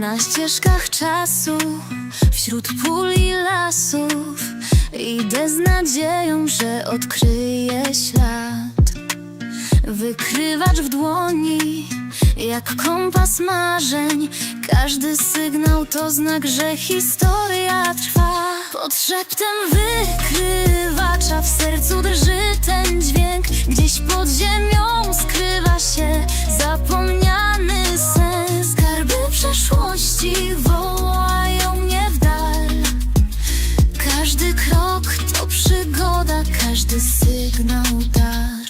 Na ścieżkach czasu, wśród pól i lasów Idę z nadzieją, że odkryję ślad. Wykrywacz w dłoni, jak kompas marzeń Każdy sygnał to znak, że historia trwa. Pod szeptem wykrywacza w sercu drży ten Każdy krok to przygoda, każdy sygnał dar.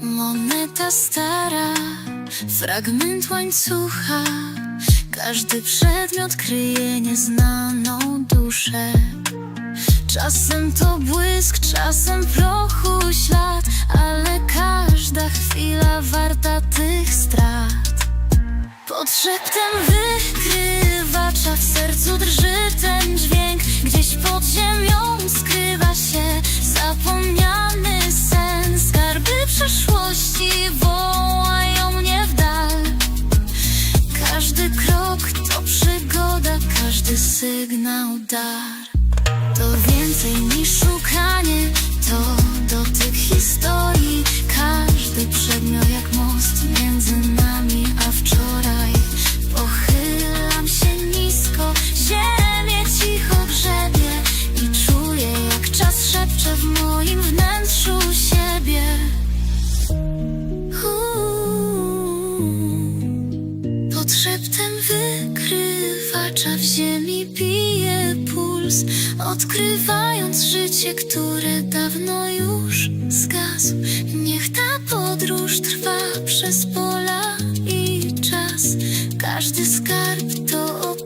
Moneta stara, fragment łańcucha. Każdy przedmiot kryje nieznaną duszę. Czasem to błysk, czasem prochu Pod szeptem wykrywacza w sercu drży ten dźwięk. Gdzieś pod ziemią skrywa się zapomniany sen. Skarby przeszłości wołają mnie w dal. Każdy krok to przygoda, każdy sygnał dar. To więcej niż szeptem wykrywacza w ziemi bije puls Odkrywając życie, które dawno już zgasł. Niech ta podróż trwa przez pola i czas. Każdy skarb to